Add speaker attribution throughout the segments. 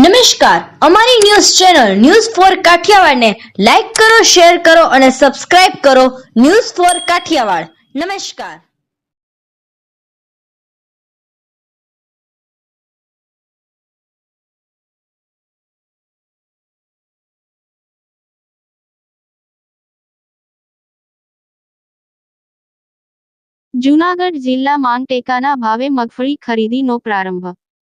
Speaker 1: નમસ્કાર. અમારી news channel news four કાઠિયાવાડને લાઈક કરો, શેર કરો અને સબસ્ક્રાઇબ કરો ન્યૂઝ ફોર કાઠિયાવાડ. નમસ્કાર.
Speaker 2: જૂનાગઢ જિલ્લા માંગટેકાના ભાવે મગફળી ખરીદીનો પ્રારંભ.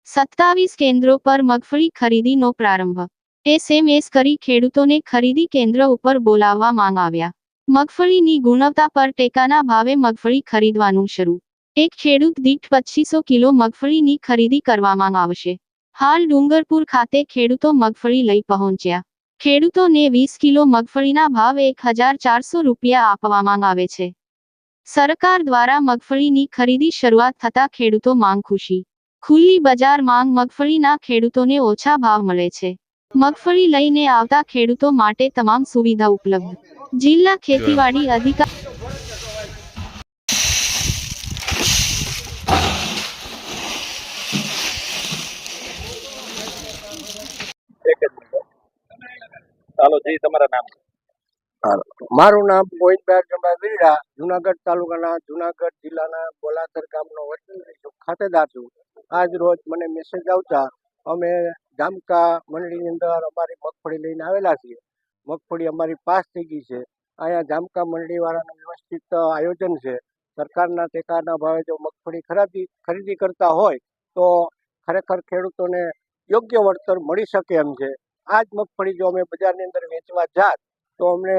Speaker 2: સત્તાવીસ કેન્દ્રો પર મગફળી ખરીદીનો પ્રારંભ. એસએમએસ કરી ખેડૂતોને ખરીદી કેન્દ્ર ઉપર બોલાવવા માંગ આવ્યા મગફળીની ગુણવત્તા પર ટેકાના ભાવે મગફળી ખરીદવાનું શરૂ. એક ખેડૂત દીઠ પચીસો કિલો મગફળીની ખરીદી કરવામાં આવશે. હાલ ડુંગરપુર ખાતે ખેડૂતો મગફળી લઈ પહોંચ્યા. ખેડૂતોને વીસ કિલો મગફળીના ભાવ એક હજાર ચારસો રૂપિયા આપવામાં આવે છે. સરકાર દ્વારા મગફળીની ખરીદી શરૂઆત થતા ખેડૂતો માંગ ખુશી. ખુલ્લી બજાર માંગ મગફળીના ખેડૂતોને ઓછા ભાવ મળે છે. મગફળી લઈને આવતા ખેડૂતો માટે તમામ સુવિધા ઉપલબ્ધ. જિલ્લા ખેતીવાડી અધિકારી
Speaker 3: એક જ મિનિટ ચાલો જી તમારા નામ.
Speaker 4: મારું નામ ગોવિંદભાઈ જમા વીરડા જુનાગઢ તાલુકાના જુનાગઢ જિલ્લાના બોલાસર ગામનો વતની છું ખાતેદાર છું. આજ રોજ મને મેસેજ આવતા, અમે જામકા મંડળીની અંદર અમારી મગફળી લઈને આવેલા છીએ. મગફળી અમારી પાસ થઈ ગઈ છે. અહીંયા જામકા મંડળીવાળાનું વ્યવસ્થિત આયોજન છે. સરકારના ટેકાના ભાવે જો મગફળી ખરાબી, ખરીદી કરતા હોય, તો ખરેખર ખેડૂતોને યોગ્ય વળતર મળી શકે એમ છે. આ જ મગફળી જો અમે બજારની અંદર વેચવા જાત, તો અમને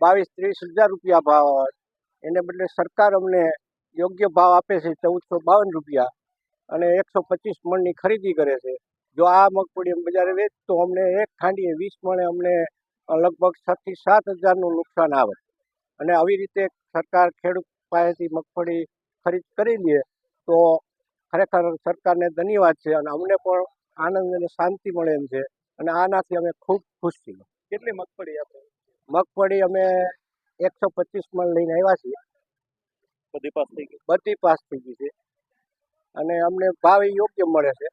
Speaker 4: બાવીસ ત્રીસ હજાર રૂપિયા ભાવ આવે. એને બદલે સરકાર અમને યોગ્ય ભાવ આપે છે ચૌદસો બાવન રૂપિયા. અને એકસો પચીસ મણની ખરીદી કરે છે. જો આ મગફળી બજારે વેચ તો અમને એક ખાંડીએ વીસ મણે અમને લગભગ છ થી સાત હજારનું નુકસાન આવે. અને આવી રીતે સરકાર ખેડૂત પાસેથી મગફળી ખરીદ કરી લે તો ખરેખર સરકારને ધન્યવાદ છે અને અમને પણ આનંદ અને શાંતિ મળે એમ છે. અને આનાથી અમે ખૂબ ખુશ છીએ.
Speaker 3: કેટલી મગફળી આપણે?
Speaker 4: મગફળી અમે એકસો પચીસ મણ લઈને આવ્યા છીએ.
Speaker 3: બધી પાસ થઈ ગઈ.
Speaker 4: બધી પાસ થઈ ગઈ છે. અને અમને ભાવ એ યોગ્ય મળે છે.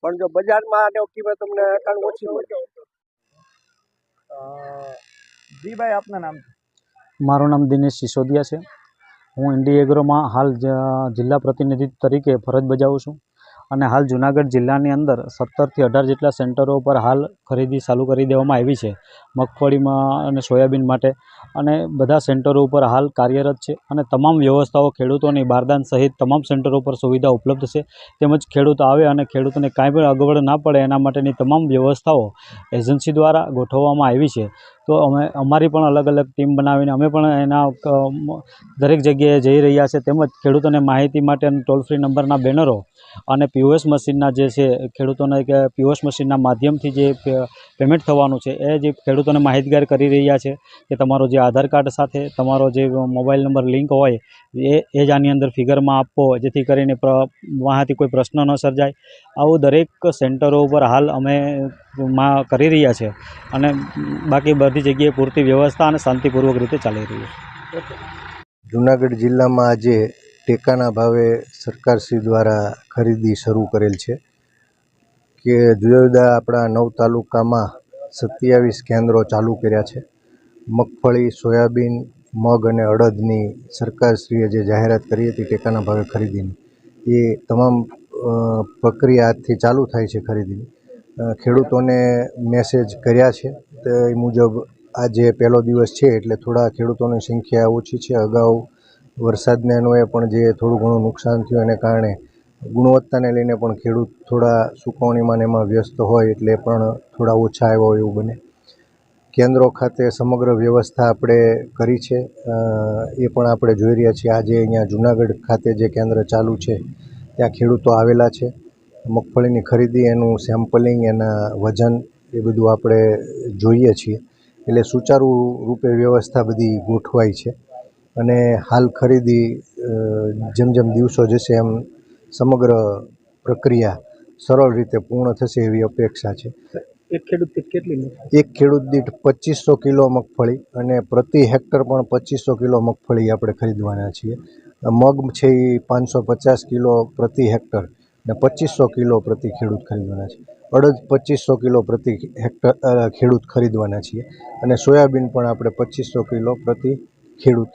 Speaker 4: પણ જો બજારમાં આને કિંમત તમને અટાણ ઓછી મળે.
Speaker 3: જીભાઈ આપના નામ?
Speaker 5: મારું નામ દિનેશ સિસોદિયા છે. હું ઇન્ડી એગ્રોમાં હાલ જ- જિલ્લા પ્રતિનિધિ તરીકે ફરજ બજાવું છું. અને હાલ જુનાગઢ જિલ્લાની અંદર સત્તરથી અઢાર જેટલા સેન્ટરો પર હાલ ખરીદી ચાલુ કરી દેવામાં આવી છે. મગફળીમાં અને સોયાબીન માટે અને બધા સેન્ટરો ઉપર હાલ કાર્યરત છે અને તમામ વ્યવસ્થાઓ ખેડૂતોની બારદાન સહિત તમામ સેન્ટરો ઉપર સુવિધા ઉપલબ્ધ છે. તેમજ ખેડૂત આવે અને ખેડૂતોને કાંઈ પણ અગવડ ના પડે એના માટેની તમામ વ્યવસ્થાઓ એજન્સી દ્વારા ગોઠવવામાં આવી છે. તો અમે, અમારી પણ અલગ અલગ ટીમ બનાવીને અમે પણ એના દરેક જગ્યાએ જઈ રહ્યા છે. તેમજ ખેડૂતોને માહિતી માટે ટોલ ફ્રી નંબરના બેનરો અને પીઓએસ મશીનના જે છે, ખેડૂતોને કે પીઓએસ મશીનના માધ્યમથી જે પેમેન્ટ થવાનું છે, એ જે ખેડૂતોને માહિતગાર કરી રહ્યા છે કે તમારો જે આધાર કાર્ડ સાથે તમારો જે મોબાઈલ નંબર લિંક હોય એ એ જ આની અંદર ફિગરમાં આપવો જેથી કરીને વહાંથી કોઈ પ્રશ્ન ન સર્જાય. આવું દરેક સેન્ટરો ઉપર હાલ અમે માં કરી રહ્યા છે અને બાકી બધી જગ્યાએ પૂરતી વ્યવસ્થા અને શાંતિપૂર્વક રીતે ચાલી રહ્યું છે.
Speaker 6: જૂનાગઢ જિલ્લામાં આજે ટેકાના ભાવે સરકારશ્રી દ્વારા ખરીદી શરૂ કરેલ છે કે જુદા જુદા આપણા નવ તાલુકામાં સત્યાવીસ કેન્દ્રો ચાલુ કર્યા છે. મગફળી, સોયાબીન મગ અને અડદની સરકારશ્રીએ જે જાહેરાત કરી હતી ટેકાના ભાવે ખરીદીની, એ તમામ પ્રક્રિયા આજથી ચાલુ થાય છે ખરીદીની. ખેડૂતોને મેસેજ કર્યા છે તે મુજબ આજે પહેલો દિવસ છે એટલે થોડા ખેડૂતોની સંખ્યા ઓછી છે. અગાઉ વરસાદને અન્વયે પણ જે થોડું ઘણું નુકસાન થયું એને કારણે ગુણવત્તાને લઈને પણ ખેડૂત થોડા સુકવણીમાં એમાં વ્યસ્ત હોય એટલે પણ થોડા ઓછા આવ્યા હોય એવું બને. કેન્દ્રો ખાતે સમગ્ર વ્યવસ્થા આપણે કરી છે. એ પણ આપણે જોઈ રહ્યા છીએ. આજે અહીંયા જુનાગઢ ખાતે જે કેન્દ્ર ચાલુ છે, ત્યાં ખેડૂતો આવેલા છે. મગફળીની ખરીદી, એનું સેમ્પલિંગ, એના વજન એ બધું આપણે જોઈએ છીએ. એટલે સુચારુ રૂપે વ્યવસ્થા બધી ગોઠવાઈ છે. અને હાલ ખરીદી જેમ જેમ દિવસો જશે એમ સમગ્ર પ્રક્રિયા સરળ રીતે પૂર્ણ થશે એવી અપેક્ષા છે.
Speaker 3: એક ખેડૂત દીઠ
Speaker 6: એક ખેડૂત દીઠ પચીસો કિલો મગફળી અને પ્રતિ હેક્ટર પણ પચીસો કિલો મગફળી આપણે ખરીદવાના છીએ. મગ છે એ પાંચસો પચાસ કિલો પ્રતિ હેક્ટર ને પચીસો કિલો પ્રતિ ખેડૂત ખરીદવાના છે અડદ પચીસો કિલો પ્રતિ હેક્ટર ખેડૂત ખરીદવાના છીએ અને સોયાબીન પણ આપણે પચીસો કિલો પ્રતિ ખેડૂત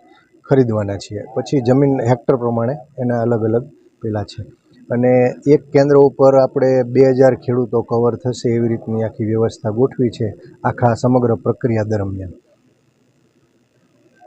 Speaker 6: ખરીદવાના છીએ. પછી જમીન હેક્ટર પ્રમાણે એના અલગ અલગ પેલા છે. અને એક કેન્દ્ર ઉપર આપણે બે હજાર ખેડૂતો કવર થશે એવી રીતની આખી વ્યવસ્થા ગોઠવી છે આખા સમગ્ર પ્રક્રિયા દરમિયાન.